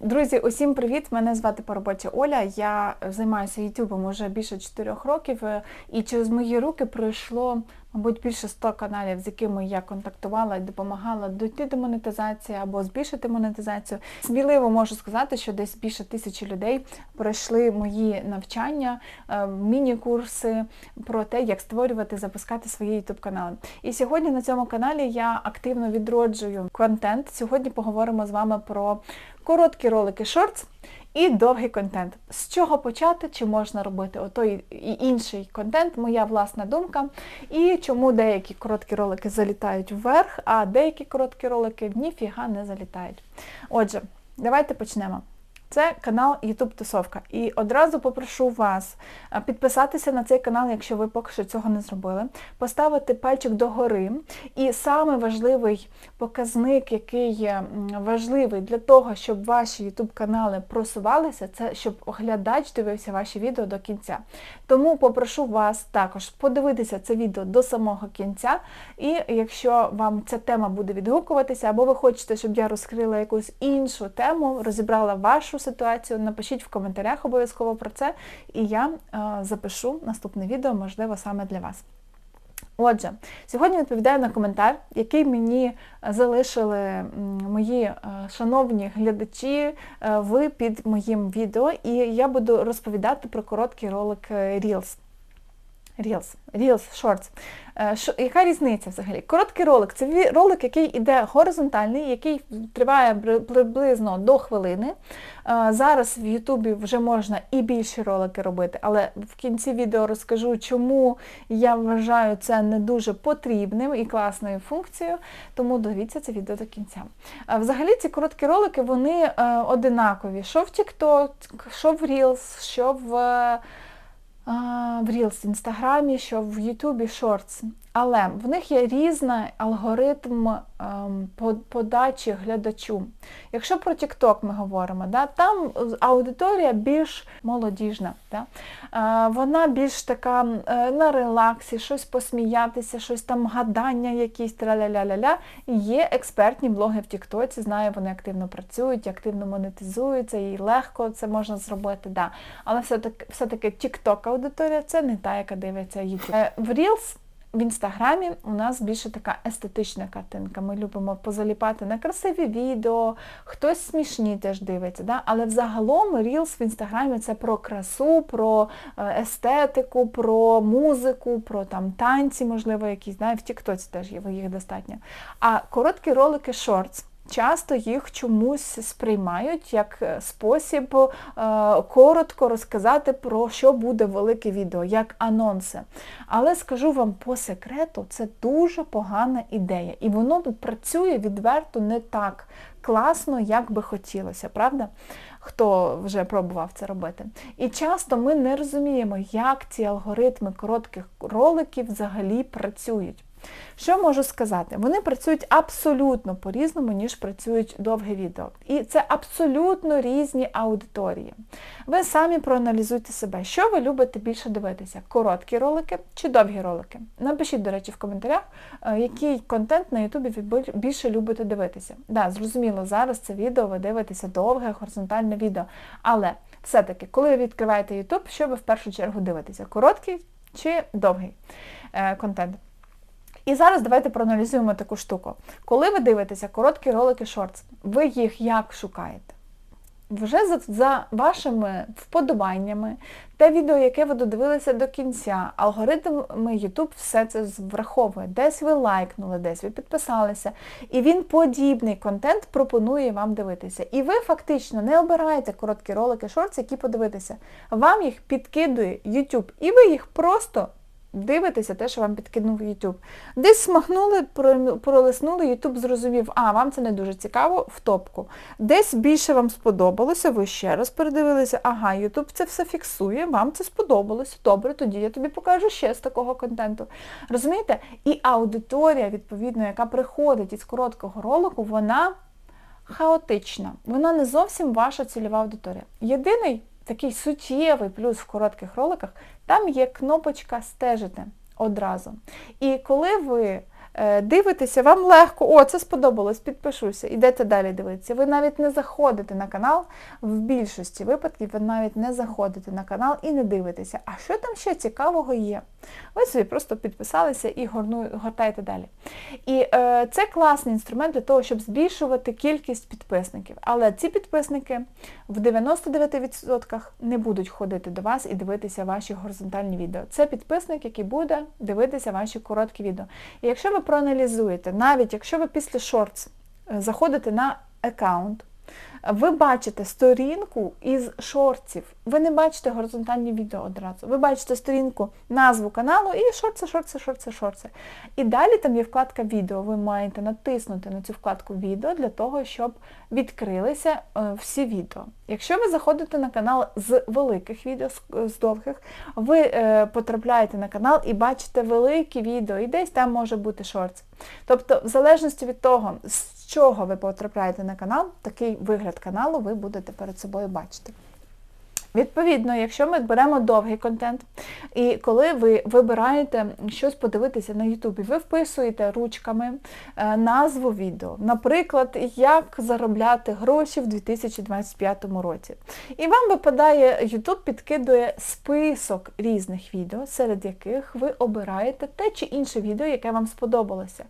Друзі, усім привіт! Мене звати по роботі Оля. Я займаюся Ютубом уже більше 4 років, е, і через мої руки пройшло, мабуть, більше 100 каналів, з якими я контактувала і допомагала дойти до монетизації або збільшити монетизацію. Сміливо можу сказати, що десь більше тисячі людей пройшли мої навчання, е, міні-курси про те, як створювати, запускати свої ютуб канали. І сьогодні на цьому каналі я активно відроджую контент. Сьогодні поговоримо з вами про короткі ролики шортс і довгий контент. З чого почати, чи можна робити отой і інший контент, моя власна думка. І чому деякі короткі ролики залітають вверх, а деякі короткі ролики ніфіга не залітають. Отже, давайте почнемо. Це канал YouTube Тусовка. І одразу попрошу вас підписатися на цей канал, якщо ви поки що цього не зробили, поставити пальчик догори. І саме важливий показник, який є важливий для того, щоб ваші YouTube канали просувалися, це щоб оглядач дивився ваші відео до кінця. Тому попрошу вас також подивитися це відео до самого кінця. І якщо вам ця тема буде відгукуватися, або ви хочете, щоб я розкрила якусь іншу тему, розібрала вашу ситуацію, напишіть в коментарях обов'язково про це, і я е, запишу наступне відео, можливо, саме для вас. Отже, сьогодні відповідаю на коментар, який мені залишили мої е, шановні глядачі е, ви під моїм відео, і я буду розповідати про короткий ролик Reels. Reels, Reels, Shorts. Е, шо, яка різниця взагалі? Короткий ролик це ролик, який йде горизонтальний, який триває приблизно до хвилини. Е, зараз в Ютубі вже можна і більші ролики робити, але в кінці відео розкажу, чому я вважаю це не дуже потрібним і класною функцією, тому дивіться це відео до кінця. Е, взагалі ці короткі ролики вони одинакові. Що в TikTok, що в Reels, що в в Reels в Інстаграмі, що в Ютубі Shorts. Але в них є різний алгоритм ем, подачі глядачу. Якщо про TikTok ми говоримо, да, там аудиторія більш молодіжна. Да? Е, вона більш така е, на релаксі, щось посміятися, щось там гадання, якісь траля-ля-ля-ля. Є експертні блоги в TikTok, знаю, вони активно працюють, активно монетизуються, і легко це можна зробити. Да. Але все-таки все-таки TikTok аудиторія це не та, яка дивиться YouTube. Е, в Reels в інстаграмі у нас більше така естетична картинка. Ми любимо позаліпати на красиві відео, хтось смішні теж дивиться. Да? Але взагалом Reels в інстаграмі це про красу, про е, естетику, про музику, про там танці, можливо, якісь. Да? В Тіктоці теж є їх достатньо. А короткі ролики шортс. Часто їх чомусь сприймають як е, спосіб е, коротко розказати про що буде велике відео, як анонси. Але скажу вам по секрету, це дуже погана ідея. І воно працює відверто не так класно, як би хотілося, правда? Хто вже пробував це робити. І часто ми не розуміємо, як ці алгоритми коротких роликів взагалі працюють. Що можу сказати? Вони працюють абсолютно по-різному, ніж працюють довге відео. І це абсолютно різні аудиторії. Ви самі проаналізуйте себе, що ви любите більше дивитися: короткі ролики чи довгі ролики. Напишіть, до речі, в коментарях, е, який контент на Ютубі ви більше любите дивитися. Да, зрозуміло, зараз це відео ви дивитеся довге, горизонтальне відео. Але все-таки, коли ви відкриваєте Ютуб, що ви в першу чергу дивитеся? Короткий чи довгий е, контент? І зараз давайте проаналізуємо таку штуку. Коли ви дивитеся короткі ролики шортс, ви їх як шукаєте? Вже за, за вашими вподобаннями, те відео, яке ви додивилися до кінця, алгоритми YouTube все це враховує. Десь ви лайкнули, десь ви підписалися. І він подібний контент пропонує вам дивитися. І ви фактично не обираєте короткі ролики шортс, які подивитися. Вам їх підкидує YouTube. І ви їх просто дивитеся те, що вам підкинув YouTube. Десь смахнули, пролиснули, YouTube зрозумів, а, вам це не дуже цікаво, в топку. Десь більше вам сподобалося, ви ще раз передивилися, ага, YouTube це все фіксує, вам це сподобалося. Добре, тоді я тобі покажу ще з такого контенту. Розумієте? І аудиторія, відповідно, яка приходить із короткого ролику, вона хаотична. Вона не зовсім ваша цільова аудиторія. Єдиний такий суттєвий плюс в коротких роликах, там є кнопочка стежити одразу. І коли ви дивитеся, вам легко, о, це сподобалось, підпишуся, ідете далі дивитися. Ви навіть не заходите на канал, в більшості випадків ви навіть не заходите на канал і не дивитеся, а що там ще цікавого є. Ви собі просто підписалися і гортаєте далі. І е, це класний інструмент для того, щоб збільшувати кількість підписників. Але ці підписники в 99% не будуть ходити до вас і дивитися ваші горизонтальні відео. Це підписник, який буде дивитися ваші короткі відео. І якщо ви проаналізуєте, навіть якщо ви після шортс е, заходите на аккаунт, ви бачите сторінку із шортів. Ви не бачите горизонтальні відео одразу. Ви бачите сторінку, назву каналу і шорти, шорти, шорти, шорти. І далі там є вкладка відео. Ви маєте натиснути на цю вкладку відео для того, щоб відкрилися е, всі відео. Якщо ви заходите на канал з великих відео, з довгих, ви е, потрапляєте на канал і бачите великі відео, і десь там може бути шортс. Тобто, в залежності від того, з чого ви потрапляєте на канал, такий вигляд каналу ви будете перед собою бачити. Відповідно, якщо ми беремо довгий контент, і коли ви вибираєте щось подивитися на Ютубі, ви вписуєте ручками е, назву відео, наприклад, як заробляти гроші в 2025 році. І вам випадає, Ютуб підкидує список різних відео, серед яких ви обираєте те чи інше відео, яке вам сподобалося.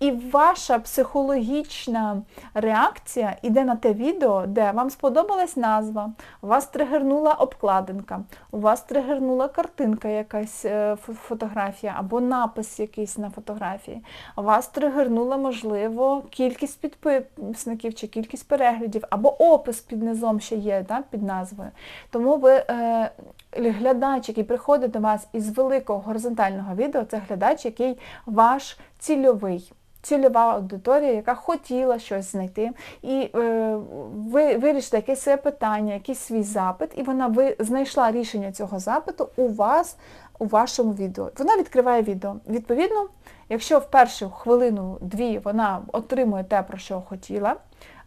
І ваша психологічна реакція йде на те відео, де вам сподобалась назва, вас тригернула тригернула обкладинка, у вас тригернула картинка, якась е, фотографія, або напис якийсь на фотографії, вас тригернула, можливо, кількість підписників чи кількість переглядів, або опис під низом ще є, да, під назвою. Тому ви, е, глядач, який приходить до вас із великого горизонтального відео, це глядач, який ваш цільовий цільова аудиторія, яка хотіла щось знайти, і е, ви вирішите якесь своє питання, якийсь свій запит, і вона ви знайшла рішення цього запиту у вас у вашому відео. Вона відкриває відео. Відповідно, якщо в першу хвилину-дві вона отримує те, про що хотіла,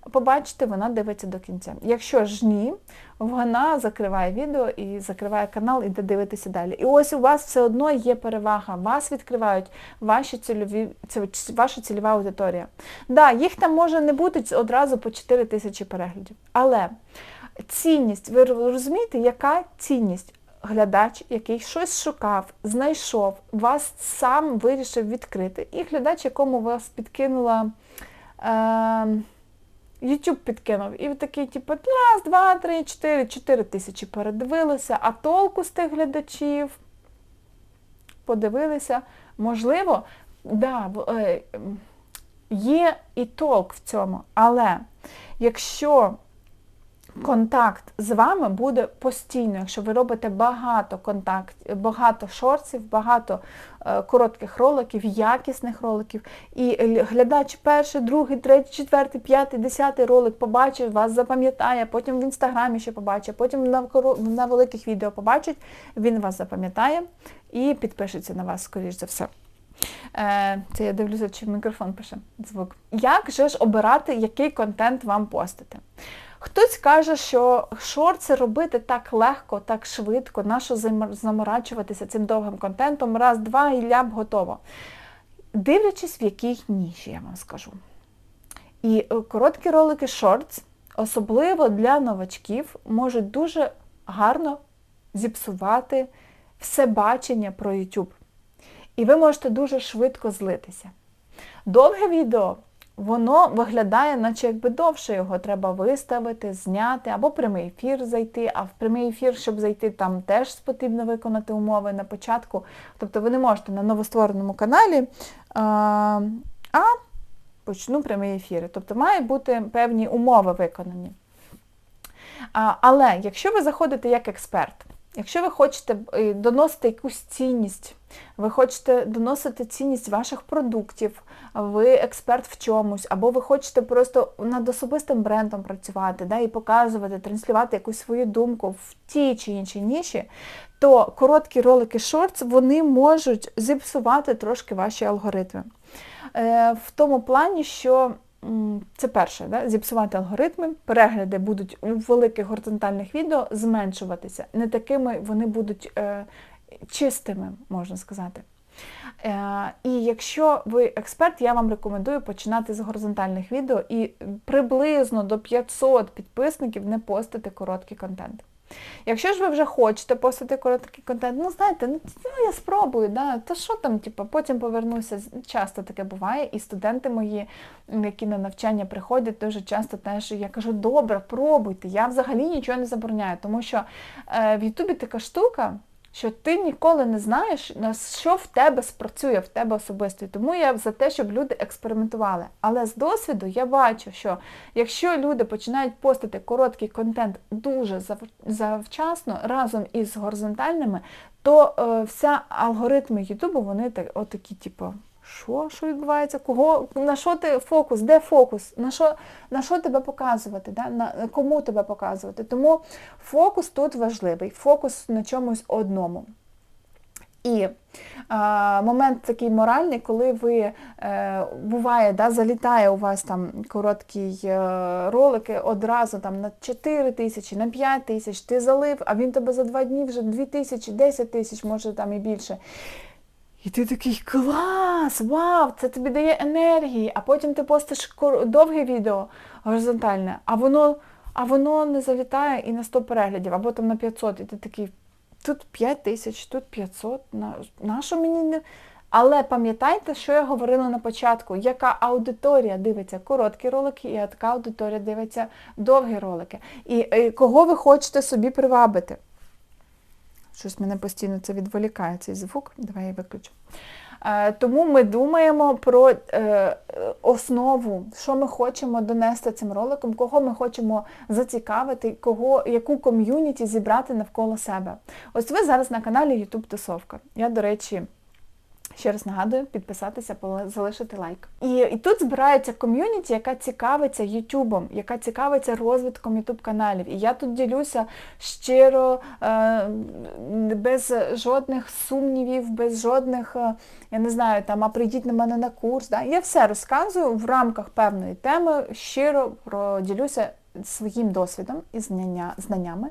побачите, вона дивиться до кінця. Якщо ж ні, вона закриває відео і закриває канал, і де дивитися далі. І ось у вас все одно є перевага. Вас відкривають ваші цільові, ваша цільова аудиторія. Да, їх там може не бути одразу по 4 тисячі переглядів. Але цінність, ви розумієте, яка цінність? Глядач, який щось шукав, знайшов, вас сам вирішив відкрити. І глядач, якому вас підкинула. Е YouTube підкинув. І такий, типу, раз, два, три, чотири, чотири тисячі передивилися, а толку з тих глядачів подивилися. Можливо, да, е, є і толк в цьому, але якщо контакт з вами буде постійно, якщо ви робите багато контактів, багато шорців, багато е, коротких роликів, якісних роликів, і глядач перший, другий, третій, четвертий, п'ятий, десятий ролик побачить, вас запам'ятає, потім в інстаграмі ще побачить, потім на, на великих відео побачить, він вас запам'ятає і підпишеться на вас, скоріш за все. Е, це я дивлюся, чи мікрофон пише звук. Як же ж обирати, який контент вам постити? Хтось каже, що шорти робити так легко, так швидко, нащо заморачуватися цим довгим контентом, раз, два і ляп готово. Дивлячись, в якій ніші, я вам скажу. І е, короткі ролики шортс, особливо для новачків, можуть дуже гарно зіпсувати все бачення про YouTube. І ви можете дуже швидко злитися. Довге відео воно виглядає, наче якби довше його треба виставити, зняти, або прямий ефір зайти, а в прямий ефір, щоб зайти, там теж потрібно виконати умови на початку. Тобто ви не можете на новоствореному каналі, а, почну прямий ефір. Тобто мають бути певні умови виконані. Але якщо ви заходите як експерт, Якщо ви хочете е, доносити якусь цінність, ви хочете доносити цінність ваших продуктів, ви експерт в чомусь, або ви хочете просто над особистим брендом працювати да, і показувати, транслювати якусь свою думку в тій чи іншій ніші, то короткі ролики шортс вони можуть зіпсувати трошки ваші алгоритми. Е, в тому плані, що це перше, да? зіпсувати алгоритми, перегляди будуть у великих горизонтальних відео зменшуватися. Не такими вони будуть е, чистими, можна сказати. Е, і якщо ви експерт, я вам рекомендую починати з горизонтальних відео і приблизно до 500 підписників не постити короткий контент. Якщо ж ви вже хочете постати короткий контент, ну знаєте, ну, ну я спробую, да, то що там, типу, потім повернуся. Часто таке буває, і студенти мої, які на навчання приходять, дуже часто теж я кажу, добре, пробуйте, я взагалі нічого не забороняю, тому що е, в Ютубі така штука що ти ніколи не знаєш, на що в тебе спрацює, в тебе особисто. І тому я за те, щоб люди експериментували. Але з досвіду я бачу, що якщо люди починають постити короткий контент дуже завчасно, разом із горизонтальними, то е, вся алгоритми Ютубу, вони так, отакі, типу, що Що відбувається? Кого? На що ти фокус? Де фокус? На що на що тебе показувати? Да? На Кому тебе показувати? Тому фокус тут важливий, фокус на чомусь одному. І а, момент такий моральний, коли ви е, буває, да, залітає у вас там короткий е, ролики одразу там на 4 тисячі, на 5 тисяч, ти залив, а він тебе за 2 дні вже 2 тисячі, 10 тисяч, може там і більше. І ти такий клас! Вау! Це тобі дає енергії, а потім ти постиш довге відео горизонтальне, а воно а воно не залітає і на 100 переглядів, або там на 500, і ти такий, тут 5 тисяч, тут 500, на, на що мені не. Але пам'ятайте, що я говорила на початку, яка аудиторія дивиться короткі ролики, і яка аудиторія дивиться довгі ролики. І, і кого ви хочете собі привабити. Щось мене постійно це відволікає, цей звук. Давай я виключу. Е, тому ми думаємо про е, основу, що ми хочемо донести цим роликом, кого ми хочемо зацікавити, кого, яку ком'юніті зібрати навколо себе. Ось ви зараз на каналі YouTube Тусовка. Я, до речі, Ще раз нагадую, підписатися, залишити лайк. І і тут збирається ком'юніті, яка цікавиться Ютубом, яка цікавиться розвитком Ютуб каналів. І я тут ділюся щиро, е, без жодних сумнівів, без жодних, е, я не знаю, там, а прийдіть на мене на курс. Да? Я все розказую в рамках певної теми, щиро проділюся своїм досвідом і знання, знаннями.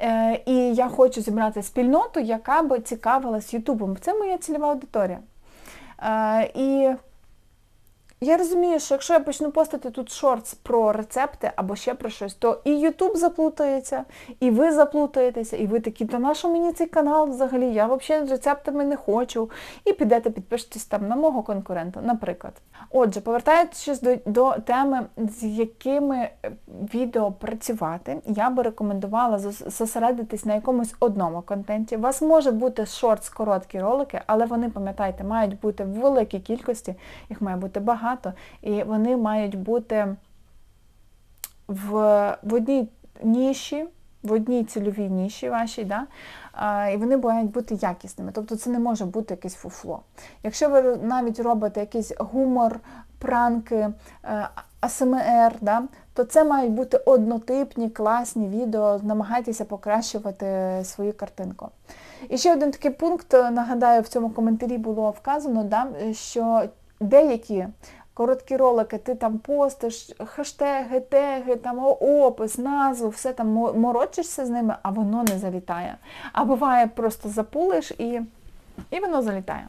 Е, і я хочу зібрати спільноту, яка би цікавилась Ютубом. Це моя цільова аудиторія. Е, і я розумію, що якщо я почну постати тут шортс про рецепти або ще про щось, то і Ютуб заплутається, і ви заплутаєтеся, і ви такі, та на що мені цей канал взагалі? Я взагалі рецептами не хочу. І підете, підпишетесь там на мого конкурента, наприклад. Отже, повертаючись до, до теми, з якими е, відео працювати, я би рекомендувала зосередитись на якомусь одному контенті. У вас може бути шортс, короткі ролики, але вони, пам'ятайте, мають бути в великій кількості, їх має бути багато, і вони мають бути в, в одній ніші в одній цільовій ніші вашій, да? і вони мають бути якісними. Тобто це не може бути якесь фуфло. Якщо ви навіть робите якийсь гумор, пранки, е, АСМР, да? то це мають бути однотипні, класні відео, намагайтеся покращувати свою картинку. І ще один такий пункт, нагадаю, в цьому коментарі було вказано, да, що деякі короткі ролики, ти там постиш, хештеги, теги, там опис, назву, все там морочишся з ними, а воно не залітає. А буває, просто запулиш і і воно залітає.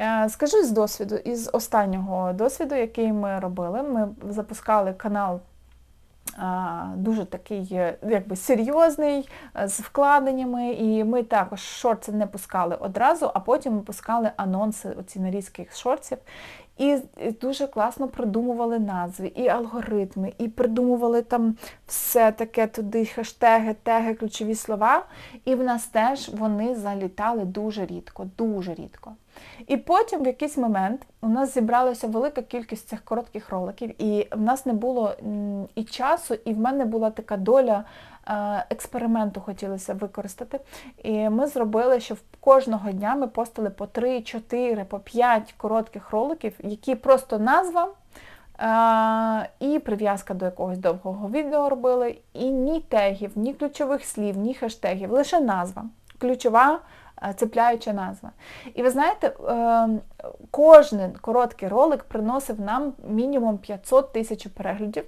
Е, скажу з досвіду, із останнього досвіду, який ми робили, ми запускали канал. Дуже такий якби серйозний, з вкладеннями, і ми також шорти не пускали одразу, а потім ми пускали анонси оці нарізки шортів. І дуже класно придумували назви, і алгоритми, і придумували там все таке туди, хештеги, теги, ключові слова. І в нас теж вони залітали дуже рідко, дуже рідко. І потім в якийсь момент у нас зібралася велика кількість цих коротких роликів, і в нас не було і часу, і в мене була така доля Е, експерименту хотілося використати. І ми зробили, що кожного дня ми постили по 3, 4, по 5 коротких роликів, які просто назва. Е, і прив'язка до якогось довгого відео робили, і ні тегів, ні ключових слів, ні хештегів, лише назва. Ключова цепляюча назва. І ви знаєте, е, кожен короткий ролик приносив нам мінімум 500 тисяч переглядів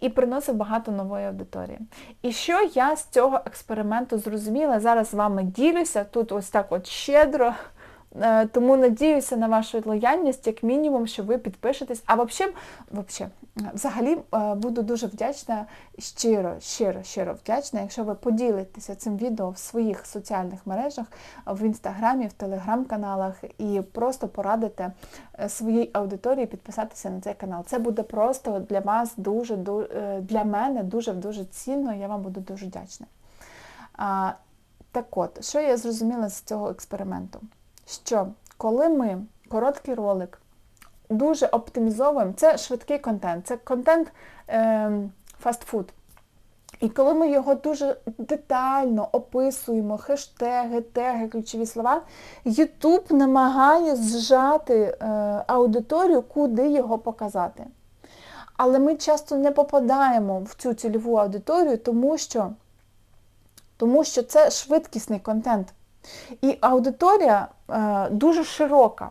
і приносив багато нової аудиторії. І що я з цього експерименту зрозуміла, зараз з вами ділюся, тут ось так от щедро, Е, Тому надіюся на вашу лояльність, як мінімум, що ви підпишетесь. А взагалі, взагалі е, буду дуже вдячна, щиро, щиро, щиро вдячна, якщо ви поділитеся цим відео в своїх соціальних мережах, в інстаграмі, в телеграм-каналах і просто порадите е, своїй аудиторії підписатися на цей канал. Це буде просто для вас дуже, е, для мене дуже дуже цінно. Я вам буду дуже вдячна. Так от, що я зрозуміла з цього експерименту? Що коли ми короткий ролик дуже оптимізовуємо, це швидкий контент, це контент е, фастфуд. І коли ми його дуже детально описуємо, хештеги, теги, ключові слова, YouTube намагає зжати е, аудиторію, куди його показати. Але ми часто не попадаємо в цю цільову аудиторію, тому що, тому що це швидкісний контент. І аудиторія е, дуже широка.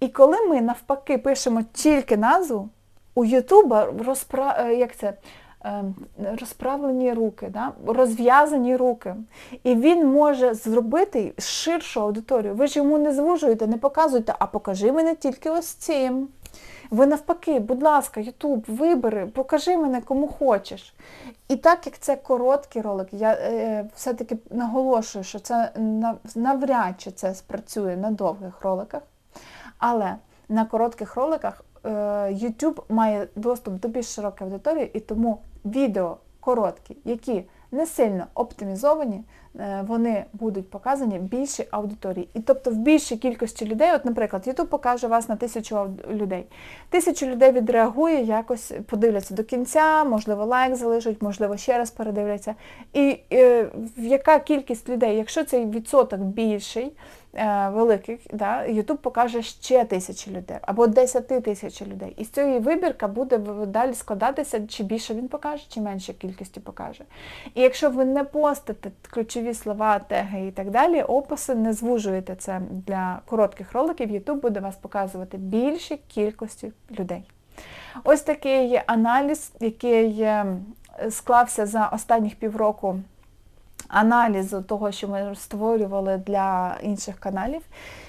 І коли ми навпаки пишемо тільки назву, у Ютуба розпра... е, як це? Е, розправлені руки, да? розв'язані руки. І він може зробити ширшу аудиторію. Ви ж йому не звужуєте, не показуєте, а покажи мене тільки ось цим. Ви навпаки, будь ласка, Ютуб, вибери, покажи мене кому хочеш. І так як це короткий ролик, я е, все-таки наголошую, що це навряд чи це спрацює на довгих роликах. Але на коротких роликах е, YouTube має доступ до більш широкої аудиторії, і тому відео короткі, які не сильно оптимізовані, е, вони будуть показані більшій аудиторії. І тобто в більшій кількості людей, от, наприклад, YouTube покаже вас на тисячу людей. Тисячу людей відреагує, якось подивляться до кінця, можливо, лайк залишать, можливо, ще раз передивляться. І е, в яка кількість людей, якщо цей відсоток більший, е, великих, да, YouTube покаже ще тисячі людей або 10 тисяч людей. І з цієї вибірка буде далі складатися, чи більше він покаже, чи менше кількості покаже. І якщо ви не постите ключові слова, теги і так далі, описи не звужуєте це для коротких роликів, YouTube буде вас показувати більшій кількості людей. Ось такий аналіз, який е, склався за останніх півроку аналізу того, що ми створювали для інших каналів.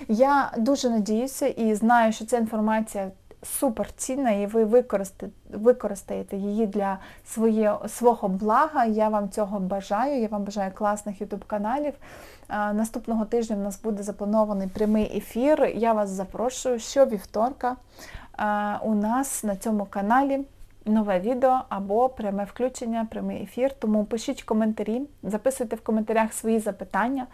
Я дуже надіюся і знаю, що ця інформація супер цінна, і ви використаєте, використаєте її для своє, свого блага. Я вам цього бажаю. Я вам бажаю класних YouTube каналів. Наступного тижня в нас буде запланований прямий ефір. Я вас запрошую щовівторка у нас на цьому каналі нове відео або пряме включення, прямий ефір. Тому пишіть коментарі, записуйте в коментарях свої запитання,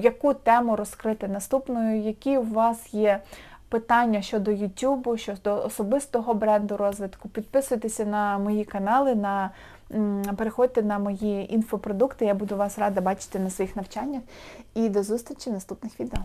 яку тему розкрити наступною, які у вас є питання щодо YouTube, щодо особистого бренду розвитку. Підписуйтеся на мої канали, на, переходьте на мої інфопродукти. Я буду вас рада бачити на своїх навчаннях. І до зустрічі в наступних відео.